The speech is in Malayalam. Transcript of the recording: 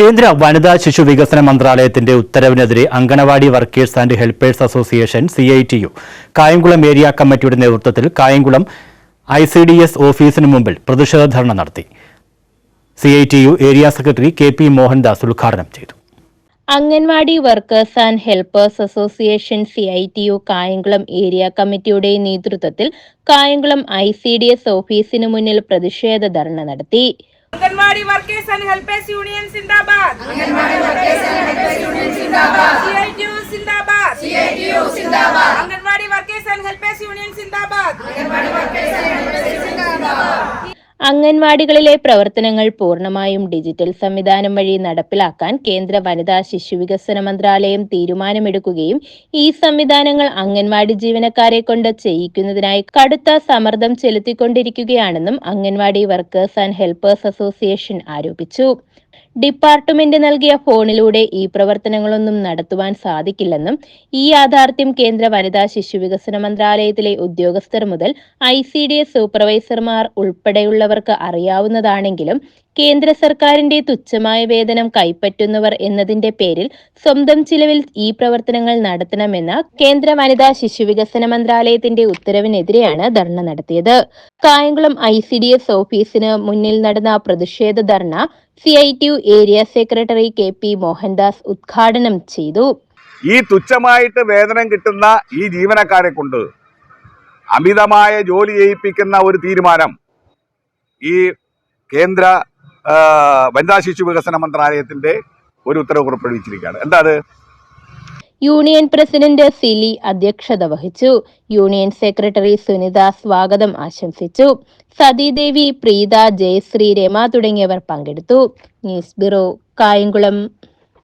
കേന്ദ്ര വനിതാ ശിശു വികസന മന്ത്രാലയത്തിന്റെ ഉത്തരവിനെതിരെ anganwadi workers and helpers association C I T U Kayamkulam area കമ്മിറ്റിയുടെ നേതൃത്വത്തിൽ Kayamkulam I C D S ഓഫീസിന് മുമ്പിൽ പ്രതിഷേധ ധർണ നടത്തി. C I T U area secretary K P Mohandas ഉദ്ഘാടനം ചെയ്തു. Anganwadi workers and helpers association C I T U Kayamkulam area കമ്മിറ്റിയുടെ നേതൃത്വത്തിൽ Kayamkulam I C D S ഓഫീസിന് മുന്നിൽ പ്രതിഷേധ ധർണ നടത്തി. Anganwadi workers and helpers union zindabad anganwadi workers and helpers union zindabad CITU zindabad CITU zindabad anganwadi workers and helpers union zindabad anganwadi workers and helpers zindabad അംഗൻവാടികളിലെ പ്രവർത്തനങ്ങൾ പൂർണമായും ഡിജിറ്റൽ സംവിധാനം വഴി നടപ്പിലാക്കാൻ കേന്ദ്ര വനിതാ ശിശുവികസന മന്ത്രാലയം തീരുമാനമെടുക്കുകയും ഈ സംവിധാനങ്ങൾ അംഗൻവാടി ജീവനക്കാരെ കൊണ്ട് ചെയ്യിക്കുന്നതിനായി കടുത്ത സമ്മർദ്ദം ചെലുത്തിക്കൊണ്ടിരിക്കുകയാണെന്നും anganwadi workers and helpers association ആരോപിച്ചു. ഡിപ്പാർട്ട്മെന്റ് നൽകിയ ഫോണിലൂടെ ഈ പ്രവർത്തനങ്ങളൊന്നും നടത്തുവാൻ സാധിക്കില്ലെന്നും ഈ യാഥാർത്ഥ്യം കേന്ദ്ര വനിതാ ശിശുവികസന മന്ത്രാലയത്തിലെ ഉദ്യോഗസ്ഥർ മുതൽ ഐ സി ഡി എസ് സൂപ്പർവൈസർമാർ ഉൾപ്പെടെയുള്ളവർക്ക് അറിയാവുന്നതാണെങ്കിലും കേന്ദ്ര സർക്കാരിന്റെ തുച്ഛമായ വേതനം കൈപ്പറ്റുന്നവർ എന്നതിന്റെ പേരിൽ സ്വന്തം ചിലവിൽ ഈ പ്രവർത്തനങ്ങൾ നടത്തണമെന്ന കേന്ദ്ര വനിതാ ശിശുവികസന മന്ത്രാലയത്തിന്റെ ഉത്തരവിനെതിരെയാണ് ധർണ നടത്തിയത്. Kayamkulam I C D S ഓഫീസിന് മുന്നിൽ നടന്ന പ്രതിഷേധ dharna C I T U area secretary K P Mohandas ഉദ്ഘാടനം ചെയ്തു. ഈ തുച്ഛമായിട്ട് വേതനം കിട്ടുന്ന ഈ ജീവനക്കാരെ കൊണ്ട് അമിതമായ ജോലി ചെയ്യിപ്പിക്കുന്ന ഒരു തീരുമാനം ഈ കേന്ദ്ര വനിതാ ശിശു വികസന മന്ത്രാലയത്തിന്റെ ഒരു ഉത്തരവ് പുറപ്പെടുവിച്ചിരിക്കുകയാണ്. എന്താ അത്? യൂണിയൻ പ്രസിഡന്റ് സിലി അധ്യക്ഷത വഹിച്ചു. യൂണിയൻ സെക്രട്ടറി സുനിത സ്വാഗതം ആശംസിച്ചു. സതീദേവി പ്രീത ജയശ്രീ രമ തുടങ്ങിയവർ പങ്കെടുത്തു. News bureau Kayamkulam.